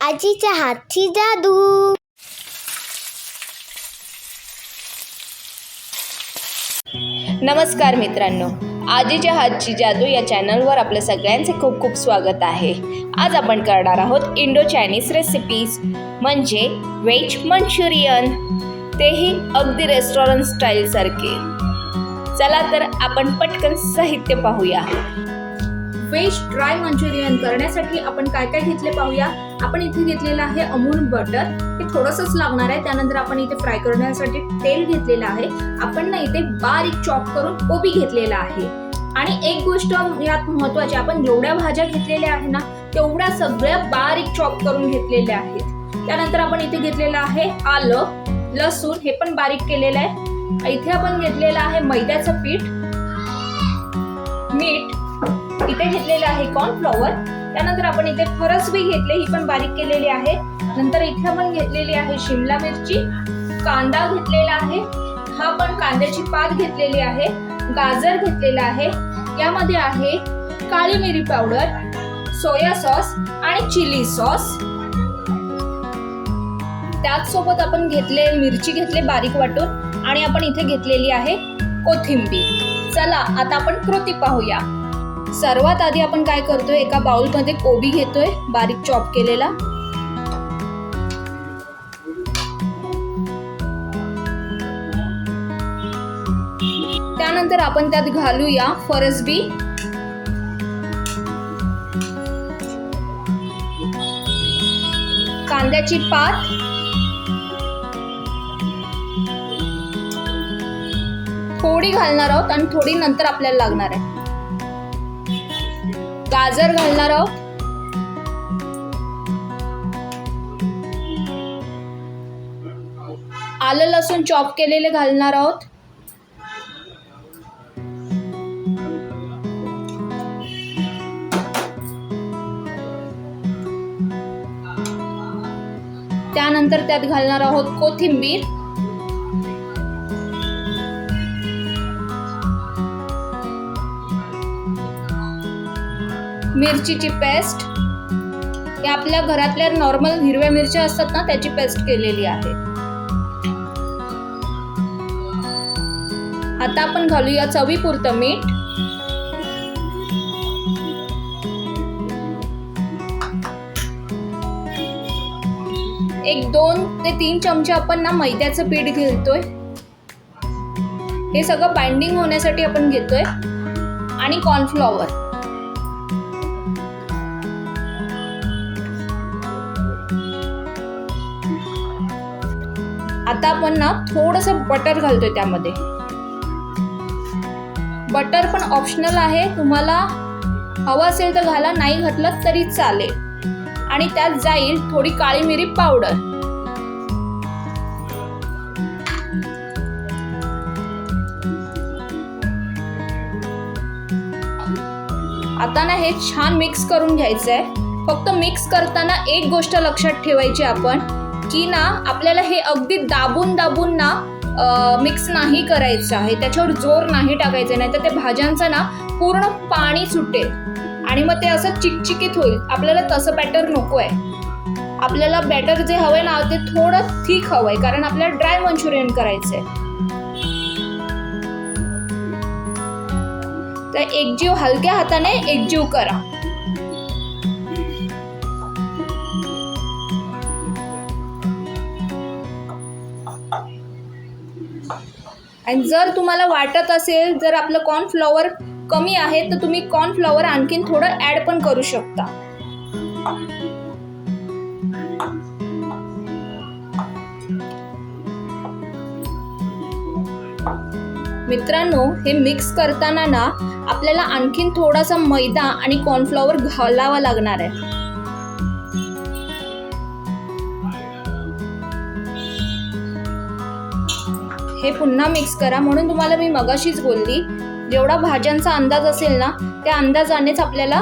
आजीच्या हातची जादू. नमस्कार मित्रांनो आजीच्या हातची जादू या चॅनलवर आपल्या सगळ्यांचे खूप खूप स्वागत आहे. आज आपण करणार आहोत इंडो चायनीज रेसिपीज म्हणजे व्हेज मंचुरियन. तेही अगदी रेस्टॉरंट स्टाईलसारखे चला तर आपण पटकन साहित्य पाहूया. वेज ड्राय मंचुरियन करण्यासाठी आपण काय काय घेतले पाहूया? आपण इथे घेतलेलं आहे अमूल बटर. हे थोडंसंच लागणार आहे. त्यानंतर आपण इथे फ्राय करण्यासाठी तेल घेतलेलं आहे. आपण ना इथे बारीक चॉप करून कोबी घेतलेला आहे. आणि एक गोष्ट यात महत्वाची आपण जेवढ्या भाज्या घेतलेल्या आहेत ना तेवढ्या सगळ्या बारीक चॉप करून घेतलेल्या आहेत. त्यानंतर आपण इथे घेतलेलं आहे आलं लसूण हे पण बारीक केलेलं आहे. इथे आपण घेतलेलं आहे मैद्याचं पीठ मीठ इथे घेतलेलं आहे कॉर्नफ्लॉवर त्यानंतर आपण इथे फरसबी घेतले ही पण बारीक केलेली आहे. नंतर इथे आपण घेतलेली आहे शिमला मिरची. कांदा घेतलेला आहे. हा पण कांद्याची पात घेतलेली आहे. गाजर घेतलेला आहे. यामध्ये आहे काळी मिरी पावडर सोया सॉस आणि चिली सॉस. त्याचसोबत आपण घेतले मिरची घेतले बारीक वाटून आणि आपण इथे घेतलेली आहे कोथिंबीर. चला आता आपण कृती पाहूया. सर्वात आधी आपण काय करतोय एका बाउलमध्ये कोबी घेतोय बारीक चॉप केलेला. त्यानंतर आपण त्यात घालूया फरसबी. कांद्याची पात. थोडी घालणार आहोत आणि थोडी नंतर आपल्याला लागणार आहे. गाजर घालणार आहोत. आलं लसूण चॉप केलेले घालणार आहोत. त्यानंतर त्यात घालणार आहोत कोथिंबीर. मिरचीची पेस्ट. हे आपल्या घरातल्या नॉर्मल हिरव्या मिरच्या असतात ना त्याची पेस्ट केलेली आहे. आता आपण घालूया चवीपुरतं मीठ. एक दोन ते तीन चमचे आपण ना मैद्याचं पीठ घेतोय. हे सगळं बाइंडिंग होण्यासाठी आपण घेतोय. आणि कॉर्नफ्लॉवर आता आपण ना थोडंसं बटर घालतोय त्यामध्ये. बटर पण ऑप्शनल आहे. तुम्हाला हवं असेल तर घाला नाही घातलं तरी चालेल. आणि त्यात जाईल थोडी काळी मिरी पावडर आता ना हे छान मिक्स करून घ्यायचं आहे फक्त मिक्स करताना एक गोष्ट लक्षात ठेवायची आपण. की ना आपल्याला हे अगदी दाबून दाबून ना मिक्स नाही करायचं आहे. त्याच्यावर जोर नाही टाकायचं नाही तर ते भाज्यांचं ना पूर्ण पाणी सुटेल. आणि मग ते असं चिकचिकीत होईल. आपल्याला तसं बॅटर नको आहे आपल्याला बॅटर जे हवंय ना ते थोडं थिक हवंय. कारण आपल्याला ड्राय मंचुरियन करायचंय. तर एकजीव हलक्या हाताने एकजीव करा. आणि जर तुम्हाला वाटत असेल जर आपलं कॉर्नफ्लॉवर कमी आहे तर तुम्ही कॉर्नफ्लॉवर आणखीन थोडं ॲड पण करू शकता. मित्रांनो हे मिक्स करताना ना आपल्याला आणखीन थोडासा मैदा आणि कॉर्नफ्लॉवर घालावा लागणार आहे. हे पुन्हा मिक्स करा. म्हणून तुम्हाला मी मगाशीच बोलली जेवढा भाज्यांचा अंदाज असेल ना त्या अंदाजानेच आपल्याला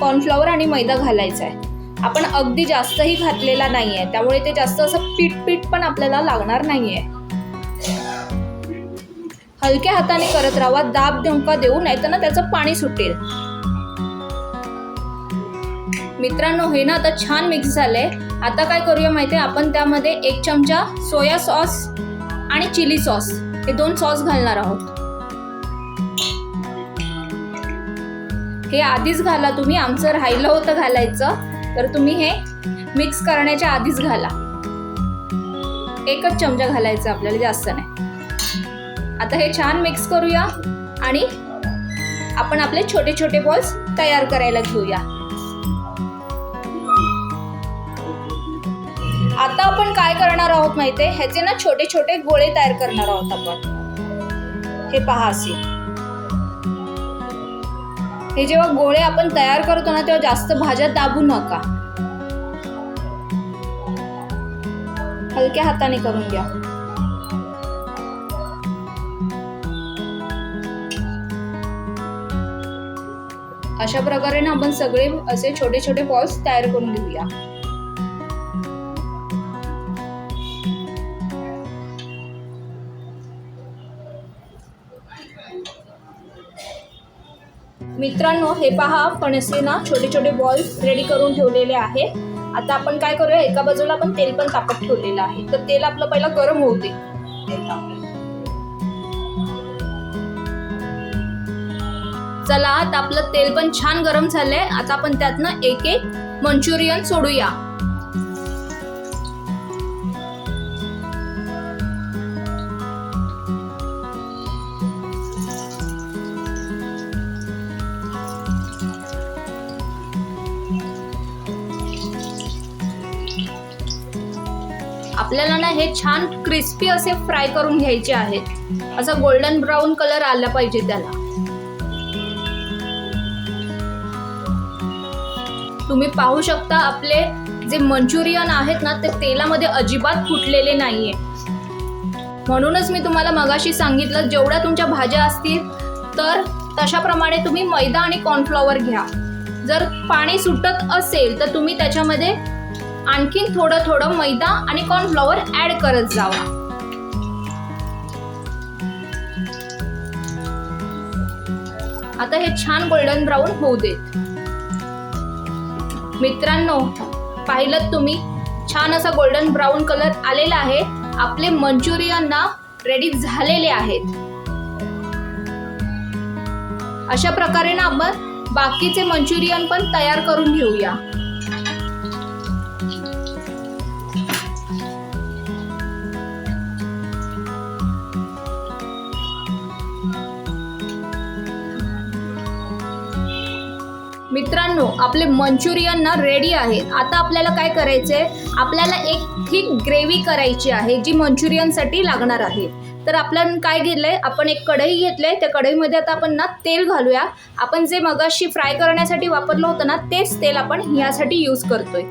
कॉर्नफ्लॉवर आणि मैदा घालायचा आहे आपण अगदी जास्तही घातलेला नाही आहे त्यामुळे ते जास्त असं पीठ पीठ पण आपल्याला लागणार नाही आहे हलक्या हाताने करत राहा दाब धमका देऊ नाही तर ना त्याचं पाणी सुटेल. मित्रांनो हे ना आता छान मिक्स झालंय. आता काय करूया माहिती आहे आपण त्यामध्ये एक चमचा सोया सॉस आणि चिली सॉस. हे दोन सॉस घालणार आहोत. हे आधीच घाला तुम्ही. आमचं राहिलं होतं घालायचं. तर तुम्ही हे मिक्स करण्याच्या आधीच घाला. एकच चमचा घालायचा आपल्याला जास्त नाही. आता हे छान मिक्स करूया आणि आपण आपले छोटे छोटे बॉल्स तयार करायला घेऊया. आता आपण काय करणार आहोत माहितीये? ह्याचे ना छोटे छोटे गोळे तयार करणार आहोत आपण. हे पहा असे. हे जेव्हा गोळे आपण तयार करतो ना तेव्हा जास्त भाज्या दाबू नका. हलक्या हाताने करून घ्या. अशा प्रकारे ना आपण सगळे असे छोटे छोटे बॉल्स तयार करून घेऊया. मित्रांनो हे पहा फणसे ना छोटे छोटे बॉल रेडी करून ठेवलेले आहे आता आपण काय करूया एका बाजूला आपण तेल पण तापत ठेवलेलं आहे. तर तेल आपलं पहिला गरम होऊ दे. चला आता आपलं तेल पण छान गरम झालंय. आता आपण त्यातनं एक एक मंचुरियन सोडूया. आपल्याला ना हे छान क्रिस्पी असे फ्राय करून घ्यायचे आहेत. असा गोल्डन ब्राऊन कलर आला पाहिजे त्याला. तुम्ही पाहू शकता आपले जे मंचुरियन आहेत ना ते तेलामध्ये अजिबात फुटलेले नाहीये. म्हणूनच मी तुम्हाला मगाशी सांगितलं जेवढ्या तुमच्या भाज्या असतील तर तशाप्रमाणे तुम्ही मैदा आणि कॉर्नफ्लॉवर घ्या. जर पाणी सुटत असेल तर तुम्ही त्याच्यामध्ये आणखीन थोडं थोडं मैदा आणि कॉर्नफ्लॉवर ऍड करत जावा. आता हे छान गोल्डन ब्राऊन होऊ देत. मित्रांनो पाहिलं तुम्ही? छान असा गोल्डन ब्राऊन कलर आलेला आहे. आपले मंचुरियन ना रेडी झालेले आहेत. अशा प्रकारे ना आपण बाकीचे मंचुरियन पण तयार करून घेऊया. मित्रांनो आपले मंचुरियन ना रेडी आहे. आता आपल्याला काय करायचंय? आपल्याला एक थिक ग्रेव्ही करायची आहे जी मंचुरियनसाठी लागणार आहे. तर आपण काय घेतलंय? आपण एक कढई घेतलंय. त्या कढईमध्ये आता आपण ना तेल घालूया. आपण जे मगाशी फ्राय करण्यासाठी वापरलं होतं ना तेच तेल आपण ह्यासाठी यूज करतोय.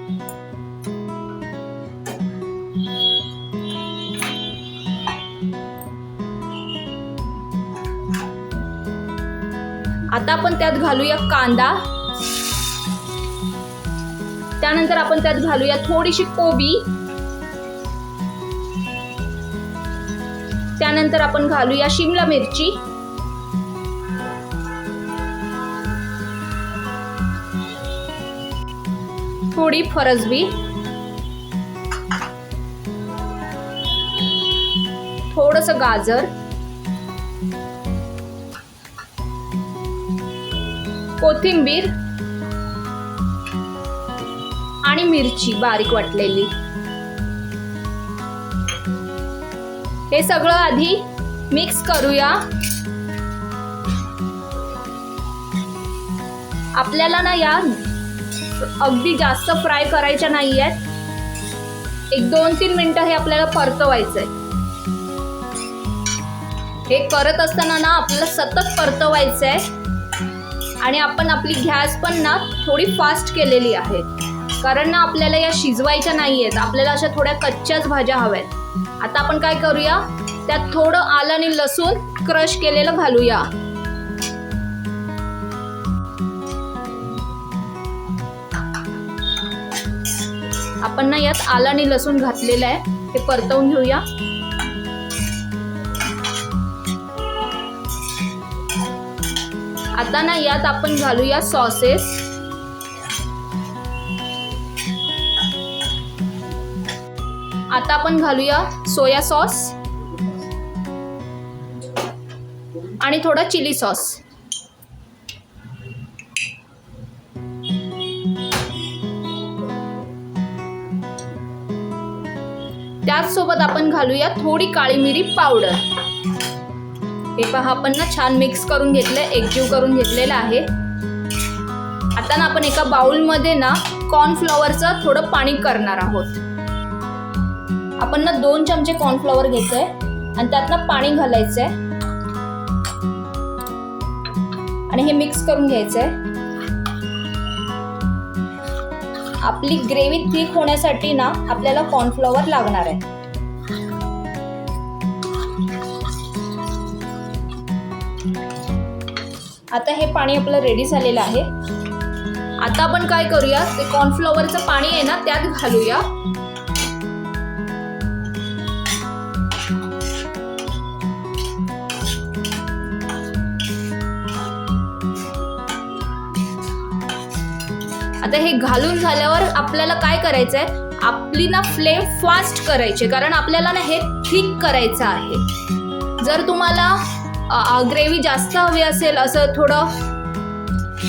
आता आपण त्यात घालूया कांदा. त्यानंतर आपण त्यात घालूया थोडीशी कोबी. त्यानंतर आपण घालूया शिमला मिरची. थोडी फरसबी. थोडस गाजर. कोथिंबीर. आणि मिरची बारीक वाटलेली. हे सगळं आधी मिक्स करूया. आपल्याला ना या अगदी जास्त फ्राय करायच्या नाही आहेत एक दोन तीन मिनटं हे आपल्याला परतवायचंय. हे करत असताना ना आपल्याला सतत परतवायचंय. आणि आपण आपली गॅस पण ना थोडी फास्ट केलेली आहे. कारण ना आपल्याला या शिजवायच्या नाही आहेत आपल्याला अशा थोड्या कच्च्याच भाज्या हव्यात. आता आपण काय करूया? त्यात थोडं आलं आणि लसूण क्रश केलेलं घालूया. आपण ना यात आलं आणि लसूण घातलेलं आहे. हे परतवून घेऊया. आता ना यात आपण घालूया सॉसेस. आता आपण घालूया सोया सॉस आणि थोडा चिली सॉस. त्याचसोबत आपण घालूया थोडी काळी मिरी पावडर. हे पहा आपण ना छान मिक्स करून घेतलंय एकजीव करून घेतलेलं आहे. आता ना आपण एका बाउलमध्ये ना कॉर्नफ्लॉवरचं थोडं पाणी करणार आहोत. आपण ना दोन चमचे कॉर्नफ्लॉवर घ्यायचंय आणि त्यात ना पाणी घालायचंय. आणि हे मिक्स करून घ्यायचंय. आपली ग्रेव्ही थिक होण्यासाठी ना आपल्याला कॉर्नफ्लॉवर लागणार आहे. आता हे पाणी आपलं रेडी झालेलं आहे. आता आपण काय करूया ते कॉर्नफ्लॉवरचं पाणी आहे ना त्यात घालूया. आता हे घालून झाल्यावर आपल्याला काय करायचं आहे आपली ना फ्लेम फास्ट करायची कारण आपल्याला ना हे थिक करायचं आहे. जर तुम्हाला ग्रेव्ही जास्त हवी असेल असं थोडं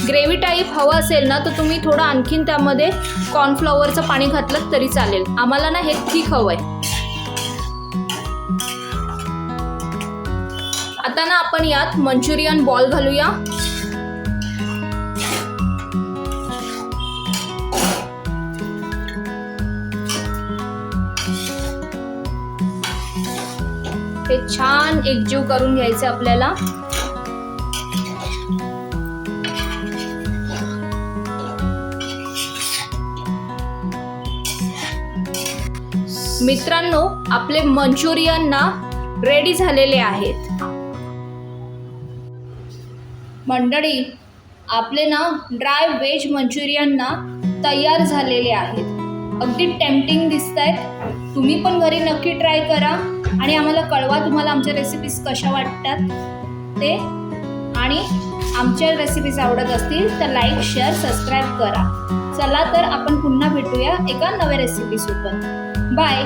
ग्रेव्ही टाईप हवं असेल ना तर तुम्ही थोडं आणखीन त्यामध्ये कॉर्नफ्लॉवरचं पाणी घातलं तरी चालेल. आम्हाला ना हे थिक हवं आहे. आता ना आपण यात मंचुरियन बॉल घालूया. हे छान एकजीव करून घ्यायचं आपल्याला. मित्रांनो आपले मंचुरियन ना रेडी झालेले आहेत. मंडळी आपले ना ड्राय व्हेज मंचुरियन ना तयार झालेले आहेत. अगदी टेम्पटिंग दिसत आहेत तुम्ही पण घरी नक्की ट्राय करा. आणि आम्हाला कळवा तुम्हाला आमच्या रेसिपीज कशा वाटतात ते. आणि आमच्या रेसिपीज आवडत असतील तर लाईक शेअर सबस्क्राईब करा. चला तर आपण पुन्हा भेटूया एका नव्या रेसिपीसोबत बाय